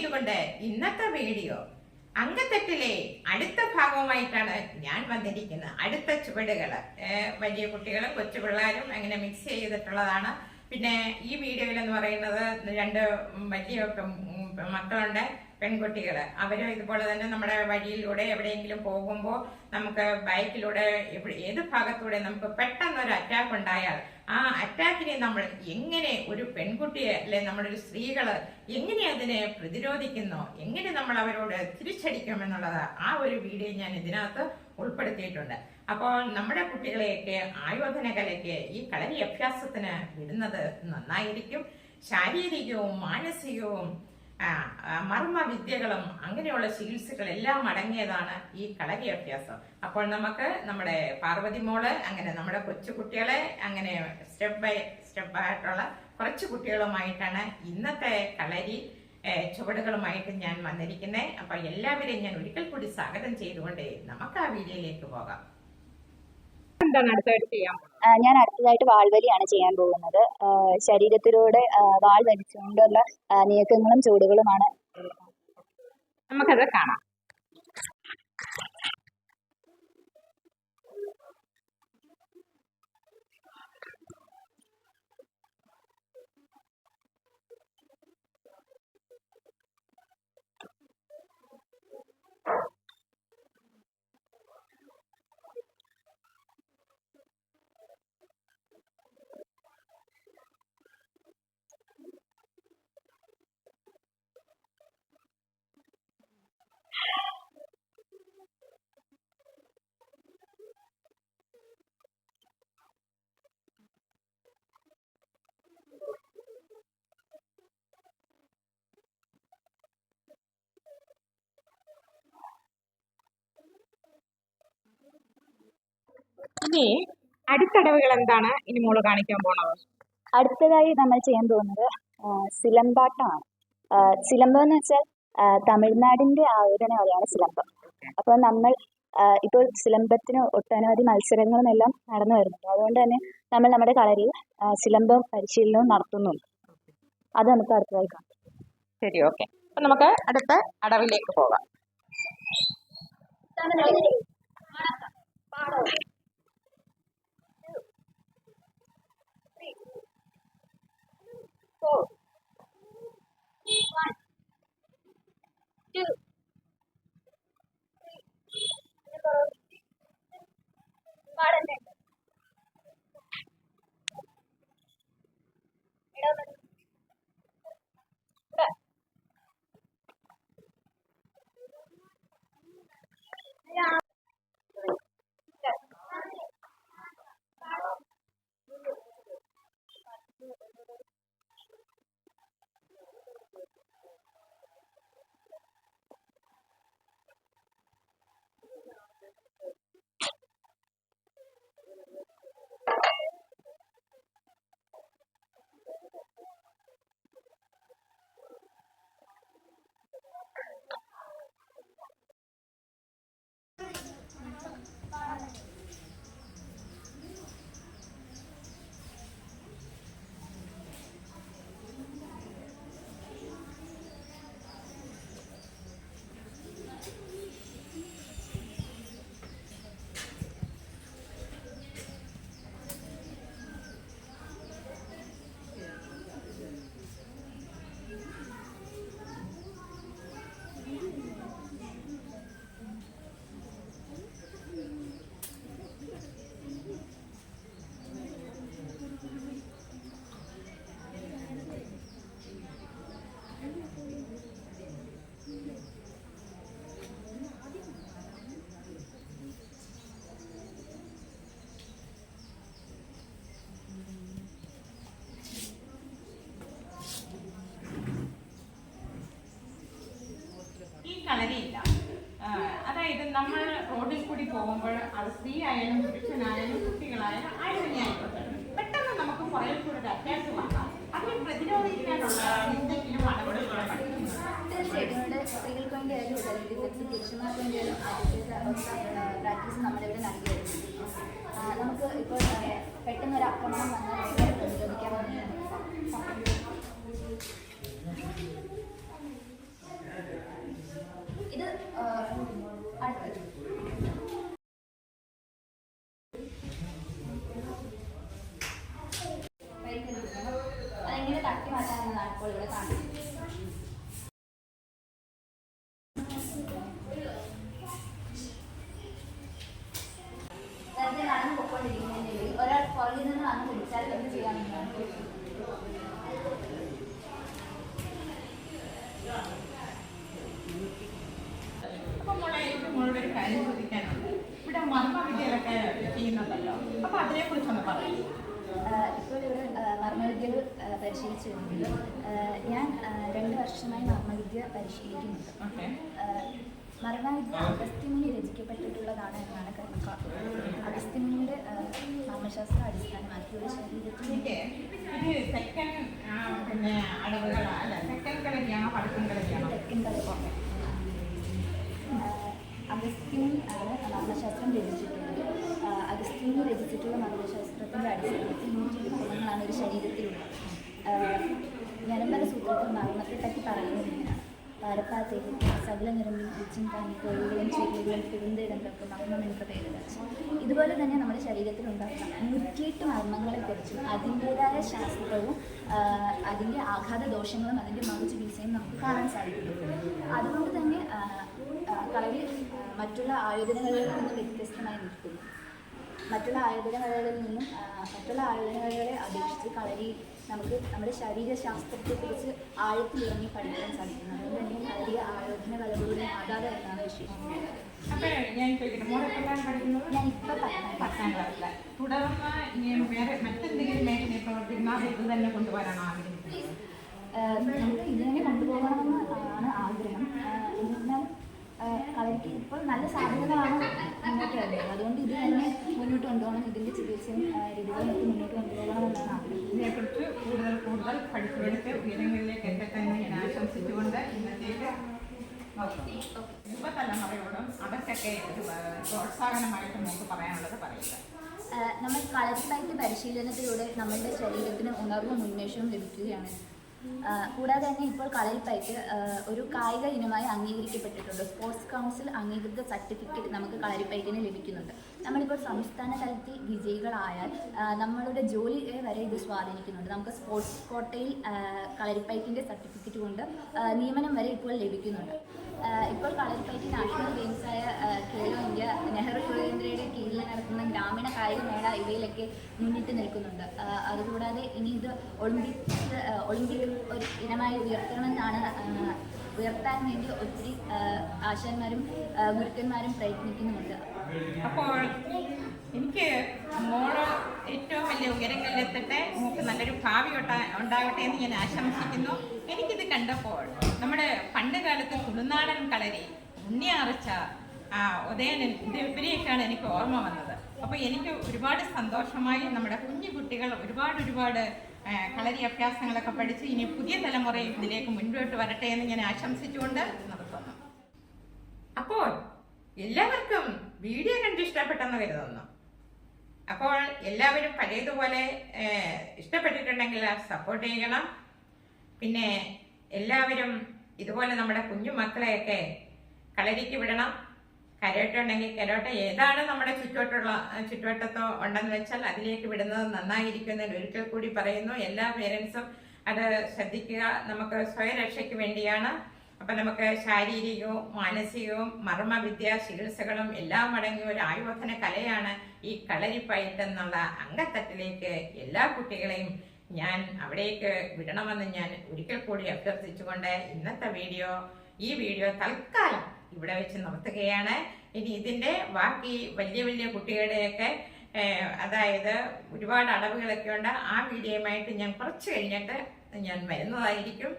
ചെയ്തുകൊണ്ട് ഇന്നത്തെ വീഡിയോ അങ്കത്തട്ടിലെ അടുത്ത ഭാഗവുമായിട്ടാണ് ഞാൻ വന്നിരിക്കുന്നത്. അടുത്ത ചുവടുകൾ വലിയ കുട്ടികളും കൊച്ചു പിള്ളേരും അങ്ങനെ മിക്സ് ചെയ്തിട്ടുള്ളതാണ്. പിന്നെ ഈ വീഡിയോയിൽ എന്ന് പറയുന്നത് രണ്ട് വലിയ മക്കളുണ്ട് പെൺകുട്ടികൾ അവരും ഇതുപോലെ തന്നെ നമ്മുടെ വഴിയിലൂടെ എവിടെയെങ്കിലും പോകുമ്പോൾ നമുക്ക് ബൈക്കിലൂടെ ഏത് ഭാഗത്തൂടെ നമുക്ക് പെട്ടെന്ന് ഒരു അറ്റാക്ക് ഉണ്ടായാൽ ആ അറ്റാക്കിനെ നമ്മൾ എങ്ങനെ ഒരു പെൺകുട്ടിയെ അല്ലെ നമ്മുടെ ഒരു സ്ത്രീകൾ എങ്ങനെ അതിനെ പ്രതിരോധിക്കുന്നു എങ്ങനെ നമ്മൾ അവരോട് തിരിച്ചടിക്കും എന്നുള്ളത് ആ ഒരു വീഡിയോ ഞാൻ ഇതിനകത്ത് ഉൾപ്പെടുത്തിയിട്ടുണ്ട്. അപ്പോൾ നമ്മുടെ കുട്ടികളെയൊക്കെ ആയോധന കലയ്ക്ക് ഈ കളരി അഭ്യാസത്തിന് വിടുന്നത് നന്നായിരിക്കും. ശാരീരികവും മാനസികവും മർമ്മ വിദ്യകളും അങ്ങനെയുള്ള ചികിത്സകളെല്ലാം അടങ്ങിയതാണ് ഈ കളരി അഭ്യാസം അപ്പോൾ നമുക്ക് നമ്മുടെ പാർവതി മോൾ അങ്ങനെ നമ്മുടെ കൊച്ചു കുട്ടികളെ അങ്ങനെ സ്റ്റെപ്പ് ബൈ സ്റ്റെപ്പ് ആയിട്ടുള്ള കുറച്ച് കുട്ടികളുമായിട്ടാണ് ഇന്നത്തെ കളരി ചുവടുകളുമായിട്ട് ഞാൻ വന്നിരിക്കുന്നത് അപ്പൊ എല്ലാവരെയും ഞാൻ ഒരിക്കൽ കൂടി സ്വാഗതം ചെയ്തുകൊണ്ട് നമുക്ക് ആ വീഡിയോയിലേക്ക് പോകാം. എന്താണ് അടുത്തായിട്ട് ചെയ്യാൻ ഞാൻ അടുത്തതായിട്ട് വാൾവലിയാണ് ചെയ്യാൻ പോകുന്നത്. ശരീരത്തിലൂടെ വാൾ വലിച്ചുകൊണ്ടുള്ള നീക്കങ്ങളും ചൂടുകളുമാണ്. നമുക്കത് കാണാം. ഇനി അടുത്തടവുകൾ എന്താണ്? ഇനി മോൾ കാണിക്കാൻ പോണത്. അടുത്തതായി നമ്മൾ ചെയ്യാൻ പോകുന്നത് സിലമ്പാട്ടമാണ് സിലമ്പം എന്ന് വെച്ചാൽ തമിഴ്നാടിന്റെ ആയോധന കളിയാണ് സിലമ്പം അപ്പോൾ നമ്മൾ ഇപ്പോൾ സിലമ്പത്തിന് ഒട്ടനവധി മത്സരങ്ങളും എല്ലാം നടന്നു വരുന്നുണ്ട്. അതുകൊണ്ട് തന്നെ നമ്മൾ നമ്മുടെ കളരിയിൽ സിലമ്പം പരിശീലനവും നടത്തുന്നുണ്ട്. അത് നമുക്ക് അടുത്തതായി കാണാം. ശരി ഓക്കെ. അപ്പൊ നമുക്ക് അടുത്ത അടവിലേക്ക് പോകാം. four, one, two, three, number garden. Eleven. പോകുമ്പോൾ അത് സ്ത്രീ ആയാലും പുരുഷനായാലും കുട്ടികളായാലും ആരും ആയിക്കോട്ടെ പെട്ടെന്ന് നമുക്ക് പുറകിൽ കൂടെ അറ്റാക്ക് വന്നാൽ അതിനെ പ്രതിരോധിക്കാനുള്ള എന്തെങ്കിലും നടപടികൾ സ്ത്രീകൾക്ക് പ്രാക്ടീസ് നമ്മളിവിടെ നൽകിയായിരുന്നു നമുക്ക് ഇപ്പോൾ പെട്ടെന്ന് ഒരു ആക്രമണം വന്നാൽ എങ്ങനെ കോളേജിൽ നിന്ന് വന്ന് വിളിച്ചാൽ എന്ത് ചെയ്യാമെന്നാണ് അപ്പൊ മോളെ ഒരു കാര്യം ചോദിക്കാനുണ്ട്. ഇവിടെ മർമ്മ വിദ്യകളൊക്കെ ചെയ്യുന്നുണ്ടല്ലോ. അപ്പൊ അതിനെ കുറിച്ചൊന്ന് പറയൂ ഇപ്പോൾ ഇവിടെ മർമ്മവിദ്യകൾ പരിശീലിച്ചു വരുന്നുണ്ട് ഞാൻ രണ്ട് വർഷമായി മർമ്മവിദ്യ പരിശീലിക്കുന്നുണ്ട്. പിന്നെ അഗസ്ത്യമുനി രചിക്കപ്പെട്ടിട്ടുള്ളതാണ് എന്നാണ് കളരിയാണോ അഗസ്ത്യമുനിയുടെ കളരിയാണോ അടിസ്ഥാനമാക്കിയുള്ള കലപ്പം അഗസ്ത്യമുനി ആണ് മർമ്മശാസ്ത്രം രചിച്ചിട്ടുള്ളത് അഗസ്ത്യമുനി രചിച്ചിട്ടുള്ള മർമ്മശാസ്ത്രത്തിന്റെ അടിസ്ഥാനത്തിൽ നൂറ്റി മർമ്മങ്ങളാണ് ഒരു ശരീരത്തിലുള്ളത്. ഞരമ്പല സൂത്രത്തിൽ മർമ്മത്തെ പറ്റി പറയുന്നത് ഇങ്ങനെയാണ്. പാരപ്പാത്തേക്ക് സകല നിറമിൽ ഉച്ചും താനി കോഴികളും ചെടികളും പെരുന്തേടങ്ങൾക്ക് മർമ്മം എനിക്ക് പേര് ഇതുപോലെ തന്നെ നമ്മുടെ ശരീരത്തിൽ ഉണ്ടാക്കുന്ന നൂറ്റിയെട്ട് മർമ്മങ്ങളെക്കുറിച്ചും അതിന്റേതായ ശാസ്ത്രവും അതിന്റെ ആഘാത ദോഷങ്ങളും അതിന്റെ മറുചികിത്സയും നമുക്ക് കാണാൻ സാധിക്കുന്നു. അതുകൊണ്ട് തന്നെ കളരി മറ്റുള്ള ആയോധനകളിൽ നിന്ന് വ്യത്യസ്തമായി നിൽക്കുന്നു. മറ്റുള്ള ആയോധനകലകളിൽ നിന്നും മറ്റുള്ള ആയോധനകലകളെ അപേക്ഷിച്ച് കളരി നമുക്ക് നമ്മുടെ ശരീരശാസ്ത്രത്തെക്കുറിച്ച് ആഴത്തിലിറങ്ങി പഠിക്കാൻ സാധിക്കുന്നു. അതുകൊണ്ട് തന്നെ കളരി ആരോഗ്യ കലകളുടെ മാതാവ് എന്നാണ് വിശേഷിക്കുന്നത് ഞാൻ പറഞ്ഞത് പത്താം തുടർന്ന് ഇനി വേറെ മറ്റെന്തെങ്കിലും മേഖലയിൽ പ്രവർത്തിക്കുന്ന അത് ഇത് തന്നെ കൊണ്ടുവരാനോ ആഗ്രഹിക്കുന്നത്? നമുക്ക് ഇങ്ങനെ കൊണ്ടുപോകണമെന്ന് ആണ് ആഗ്രഹം. എന്നാൽ കളരിക്ക് ഇപ്പോൾ നല്ല സാധ്യതകളാണ് മുന്നോട്ട് വരുന്നത്. അതുകൊണ്ട് ഇത് തന്നെ മുന്നോട്ട് കൊണ്ടുപോകണം. ഇതിന്റെ ചികിത്സയും രീതികളും മുന്നോട്ട് കൊണ്ടുപോകണമെന്നാണ് ആഗ്രഹം. ഇതിനെക്കുറിച്ച് കൂടുതൽ കൂടുതൽ പഠിച്ചെടുത്ത് ഉയരങ്ങളിലേക്ക് എത്തട്ടെ എന്ന് ഞാൻ ആശംസിച്ചുകൊണ്ട് ഇന്നത്തേക്ക്. യുവതലമുറയോടും അവർക്കൊക്കെ പ്രോത്സാഹനമായിട്ട് നമുക്ക് പറയാനുള്ളത് പറയുക. നമ്മൾ കളരിപ്പയറ്റ് പരിശീലനത്തിലൂടെ നമ്മളുടെ ശരീരത്തിന് ഉണർവും ഉന്മേഷവും ലഭിക്കുകയാണ്. കൂടാതെ തന്നെ ഇപ്പോൾ കളരിപ്പയറ്റ് ഒരു കായിക ഇനമായി അംഗീകരിക്കപ്പെട്ടിട്ടുണ്ട്. സ്പോർട്സ് കൗൺസിൽ അംഗീകൃത സർട്ടിഫിക്കറ്റ് നമുക്ക് കളരിപ്പയറ്റിന് ലഭിക്കുന്നുണ്ട്. നമ്മളിപ്പോൾ സംസ്ഥാന തലത്തിൽ വിജയികളായാൽ നമ്മളുടെ ജോലി വരെ ഇത് സ്വാധീനിക്കുന്നുണ്ട്. നമുക്ക് സ്പോർട്സ് കോട്ടയിൽ കളരിപ്പയറ്റിന്റെ സർട്ടിഫിക്കറ്റ് കൊണ്ട് നിയമനം വരെ ഇപ്പോൾ ലഭിക്കുന്നുണ്ട്. ഇപ്പോൾ കളരിപ്പയറ്റ് നാഷണൽ ഗെയിംസായ ഖേലോ ഇന്ത്യ നെഹ്റു യുവകേന്ദ്രയുടെ കീഴിൽ നടക്കുന്ന ഗ്രാമീണ കായിക മേള ഇവയിലൊക്കെ മുന്നിട്ട് നിൽക്കുന്നുണ്ട്. അതുകൂടാതെ ഇനി ഇത് ഒളിമ്പിക്സ് ഒളിമ്പിക്സ് ഒളിമ്പിക് ഒരു ഇനമായി ഉയർത്തണമെന്നാണ് ഉയർത്താൻ വേണ്ടി ഒത്തിരി ആശാന്മാരും ഗുരുക്കന്മാരും പ്രയത്നിക്കുന്നുമുണ്ട്. അപ്പോൾ എനിക്ക് മോൾ ഏറ്റവും വലിയ ഉയരങ്ങളിലെത്തട്ടെ മോൾക്ക് നല്ലൊരു ഭാവി ഉണ്ടാകട്ടെ എന്ന് ഞാൻ ആശംസിക്കുന്നു. എനിക്കിത് കണ്ടപ്പോൾ നമ്മുടെ പണ്ട് കാലത്ത് തുളുനാടൻ കളരി ഉണ്ണിയാർച്ച ആ ഉദയനൻ ഇവരെയൊക്കെയാണ് എനിക്ക് ഓർമ്മ വന്നത്. അപ്പോൾ എനിക്ക് ഒരുപാട് സന്തോഷമായി നമ്മുടെ കുഞ്ഞു കുട്ടികൾ ഒരുപാട് ഒരുപാട് കളരി അഭ്യാസങ്ങളൊക്കെ പഠിച്ച് ഇനി പുതിയ തലമുറ ഇതിലേക്ക് മുൻപോട്ട് വരട്ടെ എന്ന് ഞാൻ ആശംസിച്ചുകൊണ്ട് നിർത്തുന്നു. അപ്പോൾ എല്ലാവർക്കും വീഡിയോ കണ്ട് ഇഷ്ടപ്പെട്ടെന്ന് കരുതുന്നു. അപ്പോൾ എല്ലാവരും പഴയതുപോലെ ഇഷ്ടപ്പെട്ടിട്ടുണ്ടെങ്കിൽ സപ്പോർട്ട് ചെയ്യണം. പിന്നെ എല്ലാവരും ഇതുപോലെ നമ്മുടെ കുഞ്ഞു മക്കളെയൊക്കെ കളരിക്ക് വിടണം. കരോട്ട ഉണ്ടെങ്കിൽ കരോട്ട ഏതാണ് നമ്മുടെ ചുറ്റുവട്ടുള്ള ചുറ്റുവട്ടത്തോ ഉണ്ടെന്ന് വെച്ചാൽ അതിലേക്ക് വിടുന്നത് നന്നായിരിക്കുന്നതിന് ഒരിക്കൽ കൂടി പറയുന്നു. എല്ലാ പേരൻസും അത് ശ്രദ്ധിക്കുക. നമുക്ക് സ്വയരക്ഷയ്ക്ക് വേണ്ടിയാണ്. അപ്പം നമുക്ക് ശാരീരികവും മാനസികവും മർമ്മവിദ്യ ചികിത്സകളും എല്ലാം അടങ്ങിയ ഒരു ആയോധന കലയാണ് ഈ കളരിപ്പയറ്റ് എന്നുള്ള അംഗത്തട്ടിലേക്ക് എല്ലാ കുട്ടികളെയും ഞാൻ അവിടേക്ക് വിടണമെന്ന് ഞാൻ ഒരിക്കൽ കൂടി അഭ്യർത്ഥിച്ചുകൊണ്ട് ഇന്നത്തെ വീഡിയോ ഈ വീഡിയോ തൽക്കാലം ഇവിടെ വെച്ച് നിർത്തുകയാണ് ഇനി ഇതിന്റെ ബാക്കി വലിയ വലിയ കുട്ടികളുടെയൊക്കെ അതായത് ഒരുപാട് അടവുകളൊക്കെ ഉണ്ട്. ആ വീഡിയോയുമായിട്ട് ഞാൻ കുറച്ച് കഴിഞ്ഞിട്ട് ഞാൻ വരുന്നതായിരിക്കും.